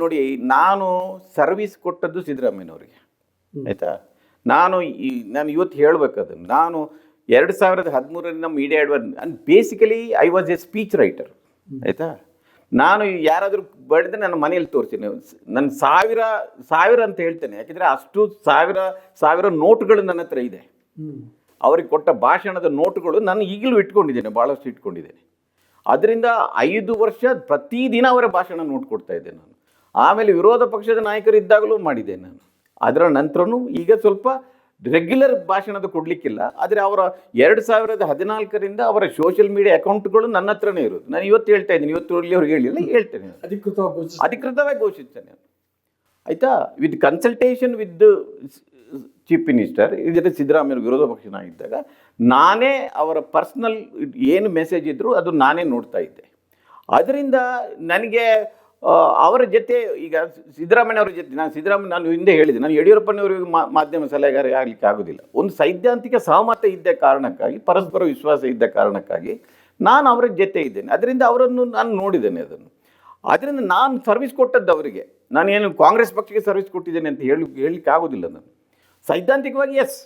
ನೋಡಿ ನಾನು ಸರ್ವಿಸ್ ಕೊಟ್ಟದ್ದು ಸಿದ್ದರಾಮಯ್ಯನವರಿಗೆ. ಆಯಿತಾ? ನಾನು ಈ ನಾನು ಇವತ್ತು ಹೇಳ್ಬೇಕು ಅದನ್ನು. ನಾನು ಎರಡು ಸಾವಿರದ ಹದಿಮೂರರಿಂದ media ಅಡ್ವರ್ basically I was a speech writer ಆಯಿತಾ? ನಾನು ಯಾರಾದರೂ ಬಡಿದ್ರೆ ನನ್ನ ಮನೆಯಲ್ಲಿ ತೋರಿಸ್ತೀನಿ. ನನ್ನ ಸಾವಿರ ಸಾವಿರ ಅಂತ ಹೇಳ್ತೇನೆ. ಯಾಕೆಂದರೆ ಅಷ್ಟು ಸಾವಿರ ಸಾವಿರ ನೋಟುಗಳು ನನ್ನ ಹತ್ರ ಇದೆ. ಅವ್ರಿಗೆ ಕೊಟ್ಟ ಭಾಷಣದ ನೋಟುಗಳು ನಾನು ಈಗಲೂ ಇಟ್ಕೊಂಡಿದ್ದೇನೆ ಭಾಳಷ್ಟು ಇಟ್ಕೊಂಡಿದ್ದೇನೆ. ಅದರಿಂದ ಐದು ವರ್ಷ ಪ್ರತಿದಿನ ಅವರ ಭಾಷಣ ನೋಟ್ ಕೊಡ್ತಾ ಇದ್ದೆ ನಾನು. ಆಮೇಲೆ ವಿರೋಧ ಪಕ್ಷದ ನಾಯಕರು ಇದ್ದಾಗಲೂ ಮಾಡಿದೆ ನಾನು. ಅದರ ನಂತರನೂ ಈಗ ಸ್ವಲ್ಪ ರೆಗ್ಯುಲರ್ ಭಾಷಣದ ಕೊಡಲಿಕ್ಕಿಲ್ಲ. ಆದರೆ ಅವರ ಎರಡು ಸಾವಿರದ ಹದಿನಾಲ್ಕರಿಂದ ಅವರ ಸೋಷಿಯಲ್ ಮೀಡಿಯಾ ಅಕೌಂಟ್ಗಳು ನನ್ನ ಹತ್ರನೇ ಇರೋದು. ನಾನು ಇವತ್ತು ಹೇಳ್ತಾ ಇದ್ದೀನಿ. ಇವತ್ತು ಅವ್ರಿಗೆ ಹೇಳಿಲ್ಲ ಹೇಳ್ತೇನೆ. ಅಧಿಕೃತವಾಗಿ ಘೋಷಿಸಿ- ಅಧಿಕೃತವಾಗಿ ಘೋಷಿಸ್ತೇನೆ ಆಯಿತಾ? With consultation with chief minister ಇದರ ಸಿದ್ದರಾಮಯ್ಯ ವಿರೋಧ ಪಕ್ಷನಾಗಿದ್ದಾಗ ನಾನೇ ಅವರ ಪರ್ಸ್ನಲ್ ಏನು ಮೆಸೇಜ್ ಇದ್ದರೂ ಅದು ನಾನೇ ನೋಡ್ತಾ ಇದ್ದೆ. ಅದರಿಂದ ನನಗೆ ಅವರ ಜೊತೆ ಈಗ ಸಿದ್ದರಾಮಯ್ಯ ಅವರ ಜೊತೆ, ನಾನು ಸಿದ್ದರಾಮಯ್ಯ, ನಾನು ಹಿಂದೆ ಹೇಳಿದೆ, ನಾನು ಯಡಿಯೂರಪ್ಪನವರಿಗೆ ಮಾಧ್ಯಮ ಸಲಹೆಗಾರ ಆಗಲಿಕ್ಕೆ ಆಗೋದಿಲ್ಲ. ಒಂದು ಸೈದ್ಧಾಂತಿಕ ಸಹಮತ ಇದ್ದ ಕಾರಣಕ್ಕಾಗಿ, ಪರಸ್ಪರ ವಿಶ್ವಾಸ ಇದ್ದ ಕಾರಣಕ್ಕಾಗಿ ನಾನು ಅವರ ಜೊತೆ ಇದ್ದೇನೆ. ಅದರಿಂದ ಅವರನ್ನು ನಾನು ನೋಡಿದ್ದೇನೆ ಅದನ್ನು. ಅದರಿಂದ ನಾನು ಸರ್ವಿಸ್ ಕೊಟ್ಟದ್ದು ಅವರಿಗೆ. ನಾನು ಏನು ಕಾಂಗ್ರೆಸ್ ಪಕ್ಷಕ್ಕೆ ಸರ್ವಿಸ್ ಕೊಟ್ಟಿದ್ದೇನೆ ಅಂತ ಹೇಳಿ, ಹೇಳಲಿಕ್ಕೆ ಆಗೋದಿಲ್ಲ ನಾನು. ಸೈದ್ಧಾಂತಿಕವಾಗಿ ಎಸ್